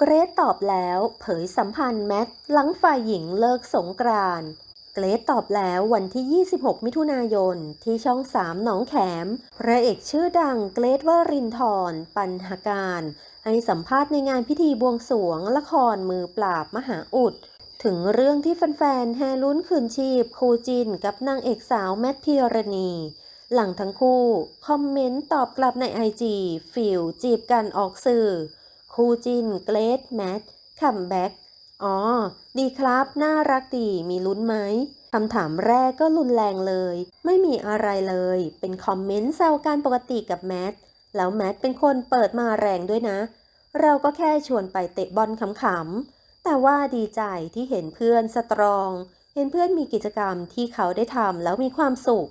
เกรซตอบแล้วเผยสัมพันธ์แมทหลังฝ่ายหญิงเลิกสงกรานต์เกรซตอบแล้ววันที่ 26 มิถุนายน ที่ช่อง 3 หนองแขม พระเอกชื่อดังเกรซวรินทร์ปันหาการ ให้สัมภาษณ์ในงานพิธีบวงสรวงละครมือปราบมหาอุด ถึงเรื่องที่แฟนๆ แฮลุ้นคืนชีพคูจินกับนางเอกสาวแมทพิรณี หลังทั้งคู่ คอมเมนต์ตอบกลับในไอจีฟิลจีบกันออกสื่อ คู่จินเกรดแมทคัมแบ็กอ๋อ ดีครับ น่ารักดีมีลุ้นไหมคำถามแรกก็รุนแรงเลย ไม่มีอะไรเลย เป็นคอมเมนต์แซวการปกติกับแมท แล้วแมทเป็นคนเปิดมาแรงด้วยนะ เราก็แค่ชวนไปเตะบอลขำๆ แต่ว่าดีใจที่เห็นเพื่อนสตรอง เห็นเพื่อนมีกิจกรรมที่เขาได้ทำแล้วมีความสุข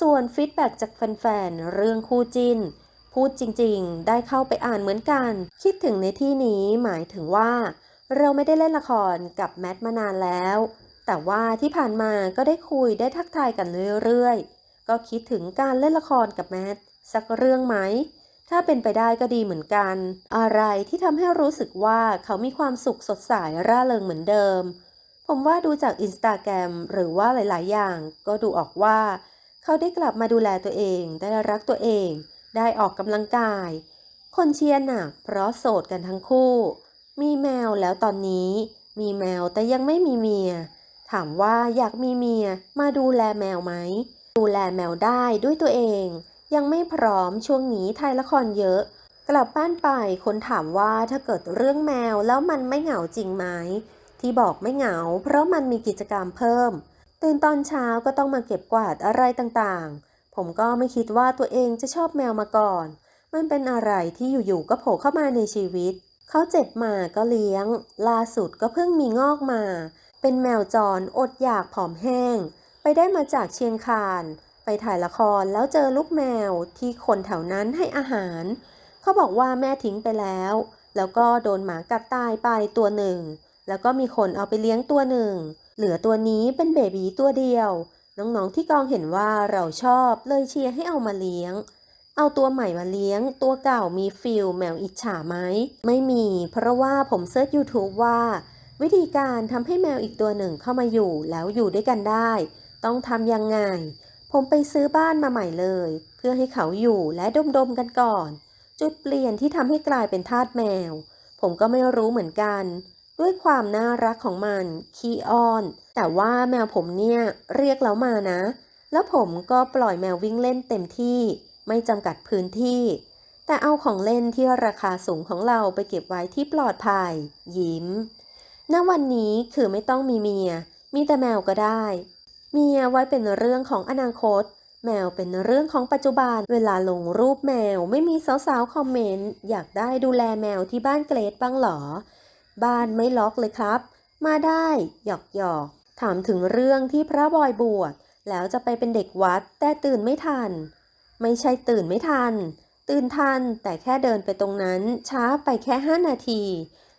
ส่วนฟีดแบ็กจากแฟนๆ เรื่องคู่จิน พูดจริงๆ ได้เข้าไปอ่านเหมือนกัน คิดถึงในที่นี้หมายถึงว่า เราไม่ได้เล่นละครกับแมทมานานแล้ว แต่ว่าที่ผ่านมาก็ได้คุยได้ทักทายกันเรื่อยๆ ก็คิดถึงการเล่นละครกับแมทสักเรื่องไหม ถ้าเป็นไปได้ก็ดีเหมือนกัน อะไรที่ทำให้รู้สึกว่าเขามีความสุขสดใสร่าเริงเหมือนเดิม ผมว่าดูจากอินสตาแกรมหรือว่าหลายๆ อย่าง ก็ดูออกว่า เขาได้กลับมาดูแลตัวเอง ได้รักตัวเอง ได้ออกกำลังกาย คนเชียร์หนักเพราะโสดกันทั้งคู่ มีแมวแล้วตอนนี้ มีแมวแต่ยังไม่มีเมีย ถามว่าอยากมีเมียมาดูแลแมวไหม ดูแลแมวได้ด้วยตัวเอง ยังไม่พร้อมช่วงนี้ถ่ายละครเยอะ กลับบ้านไปคนถามว่าถ้าเกิดเรื่องแมวแล้วมันไม่เหงาจริงไหมที่บอกไม่เหงา เพราะมันมีกิจกรรมเพิ่ม ตื่นตอนเช้าก็ต้องมาเก็บกวาดอะไรต่างๆ ผมก็ไม่คิดว่าตัวเองจะชอบแมวมาก่อน มันเป็นอะไรที่อยู่ๆก็โผล่เข้ามาในชีวิต เขาเจ็บมาก็เลี้ยง ล่าสุดก็เพิ่งมีงอกมา เป็นแมวจรอดอยากผอมแห้ง ไปได้มาจากเชียงคาน ไปถ่ายละครแล้วเจอลูกแมวที่คนแถวนั้นให้อาหาร เขาบอกว่าแม่ทิ้งไปแล้ว แล้วก็โดนหมากัดตายไปตัวหนึ่ง แล้วก็มีคนเอาไปเลี้ยงตัวหนึ่ง เหลือตัวนี้เป็นเบบีตัวเดียว น้องๆที่กองเห็นว่าเราชอบเลยเชียร์ให้เอามาเลี้ยง เอาตัวใหม่มาเลี้ยง ตัวเก่ามีฟิลแมวอิจฉาไหม ไม่มี เพราะว่าผมเซิร์ช YouTube ว่า วิธีการทำให้แมวอีกตัวหนึ่งเข้ามาอยู่แล้วอยู่ด้วยกันได้ ต้องทำยังไง ผมไปซื้อบ้านมาใหม่เลย เพื่อให้เขาอยู่และดมๆกันก่อน จุดเปลี่ยนที่ทำให้กลายเป็นทาสแมว ผมก็ไม่รู้เหมือนกัน ด้วยความน่ารักของมันขี้อ้อน แต่ว่าแมวผมเนี่ยเรียกแล้วมานะ แล้วผมก็ปล่อยแมววิ่งเล่นเต็มที่ ไม่จำกัดพื้นที่ แต่เอาของเล่นที่ราคาสูงของเราไปเก็บไว้ที่ปลอดภัย ยิ้ม ณ วันนี้คือไม่ต้องมีเมีย มีแต่แมวก็ได้ เมียไว้เป็นเรื่องของอนาคต แมวเป็นเรื่องของปัจจุบัน เวลาลงรูปแมวไม่มีสาวๆคอมเมนต์อยากได้ดูแลแมวที่บ้านเกรดบ้างหรอ บ้านไม่ล็อกเลยครับ มาได้หยอกหยอกถามถึงเรื่องที่พระบอยบวชแล้วจะไปเป็นเด็กวัดแต่ตื่นไม่ทัน ไม่ใช่ตื่นไม่ทัน ตื่นทันแต่แค่เดินไปตรงนั้นช้าไปแค่5นาที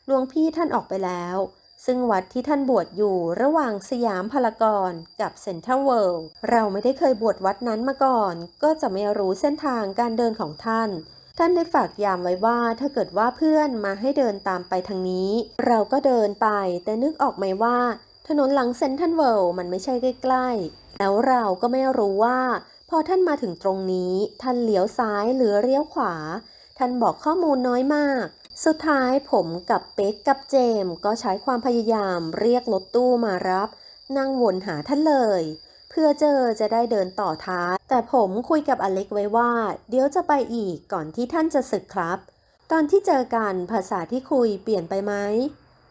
หลวงพี่ท่านออกไปแล้ว ซึ่งวัดที่ท่านบวชอยู่ระหว่างสยามพารากอนกับเซ็นทรัลเวิลด์เราไม่ได้เคยบวชวัดนั้นมาก่อน ก็จะไม่รู้เส้นทางการเดินของท่าน ท่านได้ฝากยามไว้ว่าถ้าเกิดว่าเพื่อนมาให้เดินตามไปทางนี้ เราก็เดินไป แต่นึกออกไหมว่า ถนนหลังเซนทัลเวิลด์มันไม่ใช่ใกล้ๆ แล้วเราก็ไม่รู้ว่า พอท่านมาถึงตรงนี้ ท่านเลี้ยวซ้ายหรือเลี้ยวขวา ท่านบอกข้อมูลน้อยมาก สุดท้ายผมกับเป๊กกับเจมส์ก็ใช้ความพยายามเรียกรถตู้มารับ นั่งวนหาท่านเลย เพื่อเจอจะได้เดินต่อท้าย แต่ผมคุยกับอเล็กไว้ว่า เดี๋ยวจะไปอีกก่อนที่ท่านจะศึกครับ ตอนที่เจอกันภาษาที่คุยเปลี่ยนไปไหม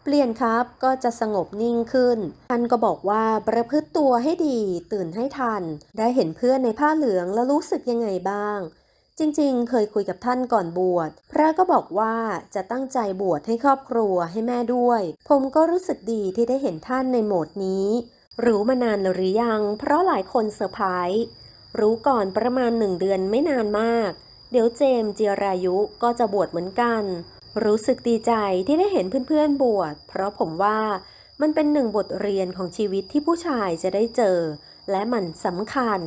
เปลี่ยนครับก็จะสงบนิ่งขึ้น ท่านก็บอกว่าประพฤติตัวให้ดีตื่นให้ทัน ได้เห็นเพื่อนในผ้าเหลืองแล้วรู้สึกยังไงบ้าง จริงๆ เคยคุยกับท่านก่อนบวช พระก็บอกว่าจะตั้งใจบวชให้ครอบครัวให้แม่ด้วย ผมก็รู้สึกดีที่ได้เห็นท่านในโหมดนี้ รู้มานานหรือยัง เพราะหลายคนเซอร์ไพรส์รู้ก่อนประมาณหนึ่งเดือนไม่นานมาก เดี๋ยวเจมส์จิรายุก็จะบวชเหมือนกัน รู้สึกดีใจที่ได้เห็นเพื่อนๆบวช เพราะผมว่ามันเป็นหนึ่งบทเรียนของชีวิตที่ผู้ชายจะได้เจอ และมันสำคัญ